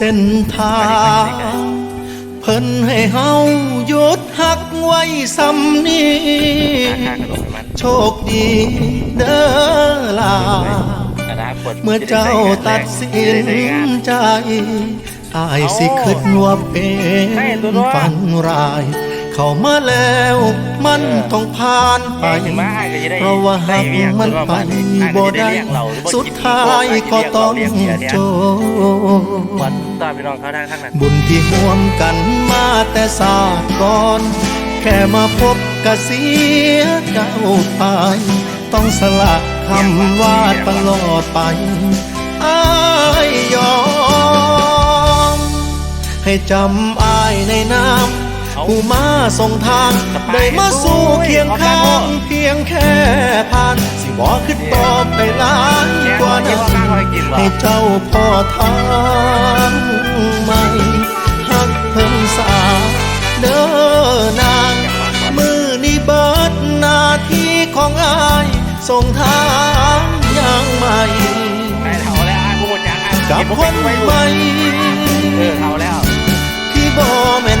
เส้นทางเพิ่นให้เฮาหยุดหักไว้ซ้ำนี้โชคดีเด้อล่ะอนาเมื่อเจ้าตัดสินใจอายสิคิดว่าเป็นฝันร้าย เข้ามาแล้ว มันต้องผ่านไปเพราะว่าหากมันไปบ่ได้สุดท้ายก็ต้องจบวันตอนพี่น้องเขาทางทางนั้นบุญที่ห่วมกันมาแต่ศาสตร์ก่อน แค่มาพบกะเสียเจ้าไป ต้องสละคำว่าตลอดไปอายยอมให้จำอายในน้ำ ผู้มาส่งทางได้มาสู่เคียงข้างเพียงแค่ผ่าน สิบอกขึ้นต่อไปหลายกว่านั้นให้เจ้าพ่อทางใหม่หักเพิ่งสาเด้อนาง มือนี้เบิดหน้าที่ของอายส่งทางยังใหม่ไอ้เท่าแล้วไอ้ผู้บริจาคไอ้กับคนใหม่เออเท่าแล้วที่บ่แม่น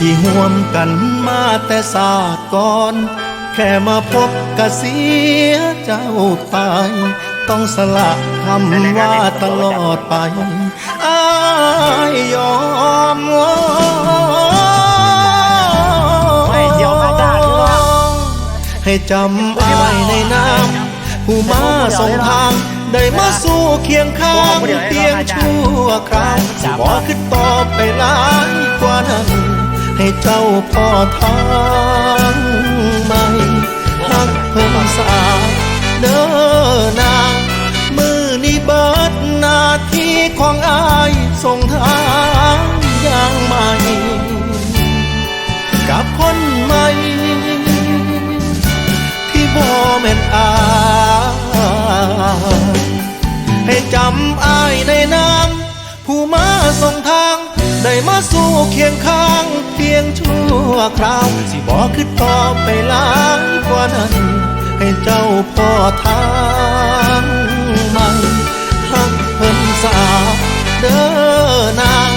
ที่ห่วมกันมาแต่ศาสตร์ก่อน แค่มาพบกะเสียเจ้าไปต้องสละคำว่าตลอดไปอายยอมไม่เดี๋ยวมาด่าด้วยให้จำอายในน้ำผู้มาส่งทางได้มาสู่เคียงข้างเพียงชั่วคราวสิบอกขึ้นต่อไปหลายกว่านั้น ให้เจ้าพ่อทางใหม่หักเพิ่มสาเด้อนางมือนี้เบิดหน้าที่ของอายส่งทางอย่างใหม่ กับคนใหม่ ที่บ่แม่นอายให้จำอายในนามผู้มาส่งทาง ได้มาสู่เคียงข้าง งชั่วคราว สิบอกขึ้นต่อไปหลายกว่านั้น ให้เจ้าพ่อทางใหม่หักเพิ่นสาเด้อนาง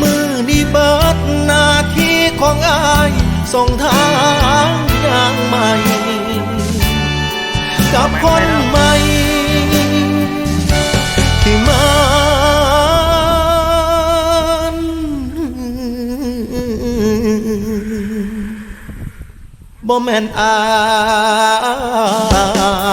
มือนี้เบิดหน้าที่ของอายส่งทางอย่างใหม่ กับคนใหม่ บ่แม่นอาย